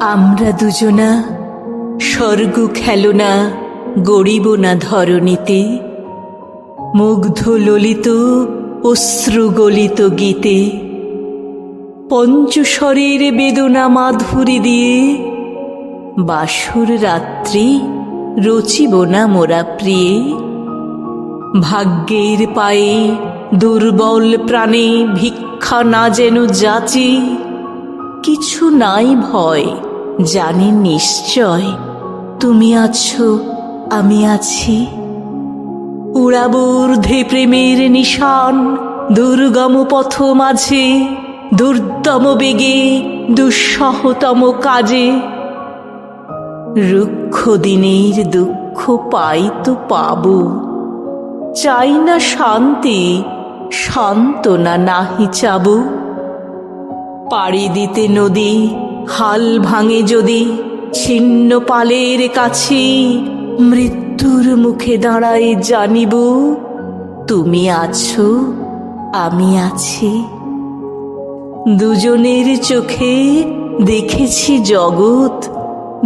আমরা দুজনা স্বর্গ খেলনা, গড়িব না ধরণীতে মুগ্ধ ললিত অশ্রু গলিত গীতে। পঞ্চস্বরের বেদনা মাধুরী দিয়ে বাসুর রাত্রি রচিব না মোরা প্রিয়ে। ভাগ্যের পায়ে দুর্বল প্রাণে ভিক্ষা না যেন যাচি। কিছু নাই ভয় জানি নিশ্চয় তুমি আছো, আমি আছি। উড়াবূর্ধ্বে প্রেমের নিশান, দুর্গম পথ মাঝে, দুর্দম বেগে, দুঃসহতম কাজে। রুক্ষ দিনের দুঃখ পাই তো পাব, চাই না শান্তি সান্ত্বনা নাহি চাব। পাড়ি দিতে নদী হাল ভাঙে যদি ছিন্ন পালের কাছে মৃত্যুর মুখে দাঁড়ায় জানিব, তুমি আছো, আমি আছি। দুজনের চোখে দেখেছি জগৎ,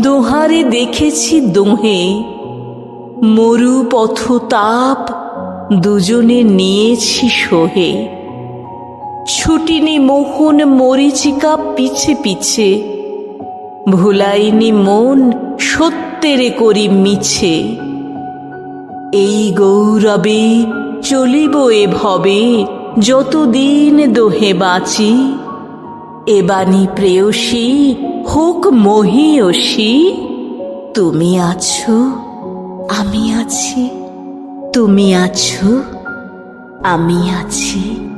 দোহারে দেখেছি দোহে। মরু পথ তাপ দুজনে নিয়েছি সোহে। ছুটিনি মোহন মরিচিকা পিছে পিছে, ভুলাইনি মন সত্যেরে করি মিছে। এই গৌরবে চলিব এ ভবে, যতদিন দোহে বাঁচি, এবানি প্রেয়সী হোক মহিয়সী, তুমি আছো, আমি আছি, তুমি আছো, আমি আছি।